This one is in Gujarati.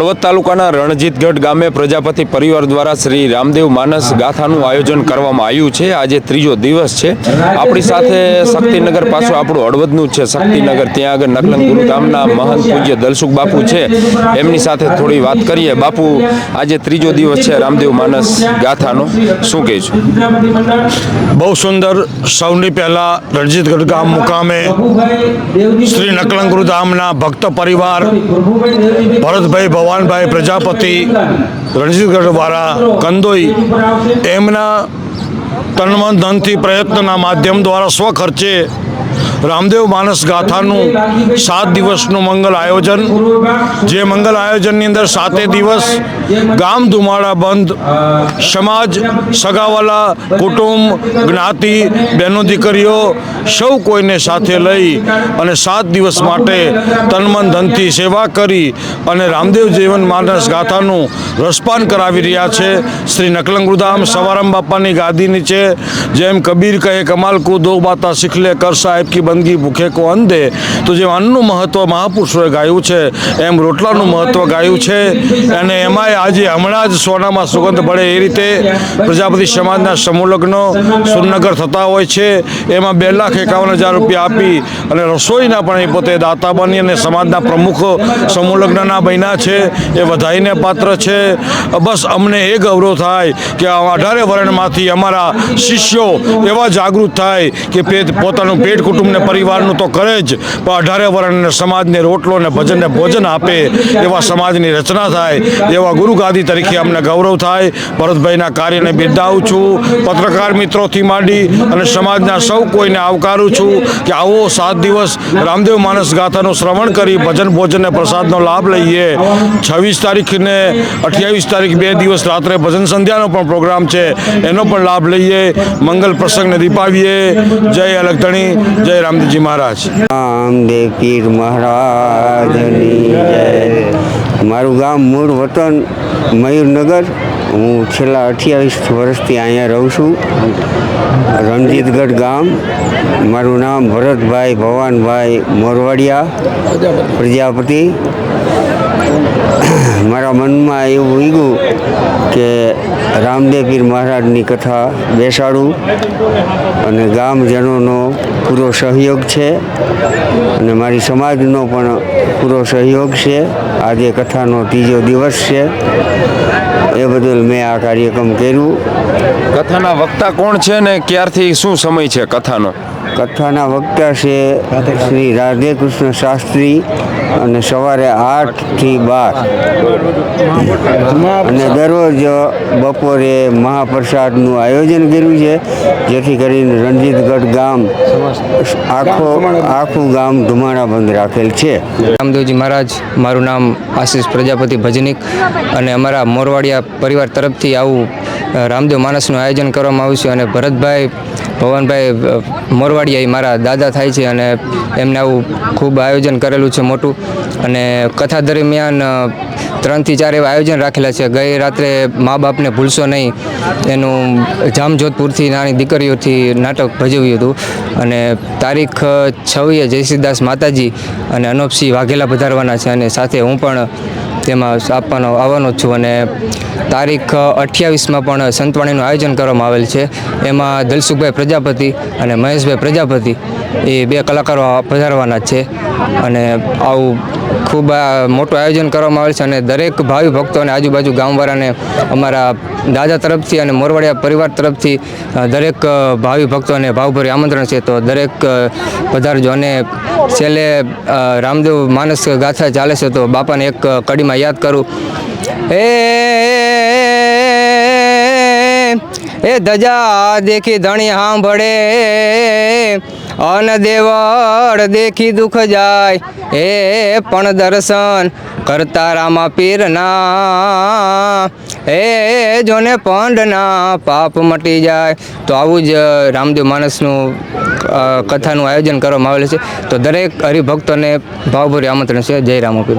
હળવદ તાલુકાના રણજીતગઢ ગામે પ્રજાપતિ પરિવાર દ્વારા શ્રી રામદેવ માનસ ગાથાનું આયોજન કરવામાં આવ્યું છે. આજે ત્રીજો દિવસ છે. આપણી સાથે શક્તિનગર પાછું આપણું હળવદનું જ છે. શક્તિનગર ત્યાં આગળ નકલંગ ગુરુધામના મહંત પૂજ્ય દલસુખ બાપુ છે. એમની સાથે થોડી વાત કરીએ. બાપુ આજે ત્રીજો દિવસ છે રામદેવ માનસ ગાથાનો. શું કહીશું બહુ સુંદર. સૌની પહેલાં રણજીતગઢ ગામ મુકામે શ્રી નકલંગુરુ ધામના ભક્ત પરિવાર ભરતભાઈ ભવાનભાઈ પ્રજાપતિ રણજીતગઢ દ્વારા કંદોઈ એમના તનમન ધનથી પ્રયત્નના માધ્યમ દ્વારા સ્વખર્ચે રામદેવ માનસ ગાથાનું સાત દિવસનું મંગલ આયોજન. જે મંગલ આયોજનની અંદર સાતે દિવસ ગામ ધુમાડા બંધ, સમાજ, સગાવાલા, કુટુંબ, જ્ઞાતિ બહેનો દીકરીઓ સૌ કોઈને સાથે લઈ અને સાત દિવસ માટે તનમન ધનથી સેવા કરી અને રામદેવ જીવન માનસ ગાથાનું રસપાન કરાવી રહ્યા છે. શ્રી નકલંગુધામ સવારામ બાપાની ગાદી નીચે, જેમ કબીર કહે, કમાલ કુદો બાતા શીખ લે કર સાહેબ કી બંદગી ભૂખે કો અંધે. તો જે અન્નનું મહત્વ મહાપુરુષોએ ગાયું છે, એમ રોટલાનું મહત્વ ગાયું છે, અને એમાંય આજે હમણાં જ સોનામાં સુગંધ ભળે એ રીતે પ્રજાપતિ સમાજના સમૂહ સુરનગર થતા હોય છે. એમાં બે લાખ એકાવન હજાર રૂપિયા આપી અને રસોઈના પણ એ પોતે દાતા બની અને સમાજના પ્રમુખ સમૂહ લગ્નના બન્યા છે. એ વધાઈને પાત્ર છે. બસ અમને એ ગૌરવ થાય કે અઢારે વર્ણમાંથી અમારા શિષ્યો એવા જાગૃત થાય કે પોતાનું પેટ કુટુંબને પરિવારનું તો કરે જ, પણ અઢારે વર્ણને સમાજને રોટલો ને ભજનને ભોજન આપે એવા સમાજની રચના થાય, એવા ગુરુ ગાદી તરીકે અમને ગૌરવ થાય. ભરતભાઈના કાર્યને બિરદાવું છું, પત્રકાર મિત્રોથી માંડી અને સમાજના સૌ કોઈને આવકારું છું કે આવો સાત દિવસ રામદેવ માનસ ગાથાનું શ્રવણ કરી ભજન ભોજન અને પ્રસાદનો લાભ લઈએ. છવ્વીસ તારીખને અઠ્યાવીસ તારીખ બે દિવસ રાત્રે ભજન સંધ્યાનો પણ પ્રોગ્રામ છે, એનો પણ લાભ લઈએ. મંગલ પ્રસંગને દીપાવીએ. જય અલગધણી જય રામદેવજી મહારાજ. રામદેવ પીર મહારાજની મારું ગામ મૂળ વતન મયુરનગર. હું છેલ્લા અઠ્યાવીસ વર્ષથી અહીંયા રહું છું. રણજીતગઢ ગામ. મારું નામ ભરતભાઈ ભવાનભાઈ મોરવાડિયા, પ્રજાપતિ. મારા મનમાં એવું ઉગ્યું કે રામદેવ પીર મહારાજની કથા બેસાડું અને ગામજનોનો પૂરો સહયોગ છે અને મારી સમાજનો પણ પૂરો સહયોગ છે. આજે કથાનો ત્રીજો દિવસ છે. એ બદલ મેં આ કાર્યક્રમ કર્યું. કથાના વક્તા કોણ છે ને ક્યારથી શું સમય છે કથાનો? કથાના વક્તા છે શ્રી રાધે કૃષ્ણ શાસ્ત્રી અને સવારે આઠથી બાર. અને દરરોજ બપોરે મહાપ્રસાદનું આયોજન કર્યું છે, જેથી કરીને રણજીતગઢ ગામ આખો આખું ગામ ધુમાડા બંધ રાખેલ છે. રામદેવજી મહારાજ, મારું નામ આશીષ પ્રજાપતિ ભજનિક અને અમારા મોરવાડિયા પરિવાર તરફથી આવું રામદેવ માનસનું આયોજન કરવામાં આવ્યું છે અને ભરતભાઈ ભવનભાઈ અ, મોરવાડિયા મારા દાદા થાય છે અને એમને આવું ખૂબ આયોજન કરેલું છે મોટું. અને કથા દરમિયાન ત્રણથી ચાર એવા આયોજન રાખેલા છે. ગઈ રાત્રે મા બાપને ભૂલશો નહીં. એનું જામજોધપુરથી નાની દીકરીઓથી નાટક ભજવ્યું હતું. અને તારીખ છવ્વીએ જયશ્રીદાસ માતાજી અને અનોપસિંહ વાઘેલા પધારવાના છે અને સાથે હું પણ તેમાં આપવાનો આવવાનો છું અને તારીખ અઠ્યાવીસમાં પણ સંતવાણીનું આયોજન કરવામાં આવેલ છે. એમાં દલસુખભાઈ પ્રજાપતિ અને મહેશભાઈ પ્રજાપતિ એ બે કલાકારો પધારવાના છે અને આવું ખૂબ મોટું આયોજન કરવામાં આવેલ છે અને દરેક ભાવિ ભક્તો અને આજુબાજુ ગામવાળાને અમારા દાદા તરફથી અને મોરવાડિયા પરિવાર તરફથી દરેક ભાવિ ભક્તોને ભાવભરી આમંત્રણ છે તો દરેક પધારજો અને છેલ્લે રામદેવ માનસ ગાથા ચાલે છે તો બાપાને એક કડીમાં યાદ કરું એ એ ધજા દેખી ધણી સાંભળે અન દેવળ દેખી દુઃખ જાય. એ પણ દર્શન કરતા રામા પીરના. એ જોને પંડના પાપ મટી જાય. તો આવું જ રામદેવ માણસનું કથાનું આયોજન કરવામાં આવેલું છે. તો દરેક હરિભક્તોને ભાવભરી આમંત્રણ છે. જય રામપીર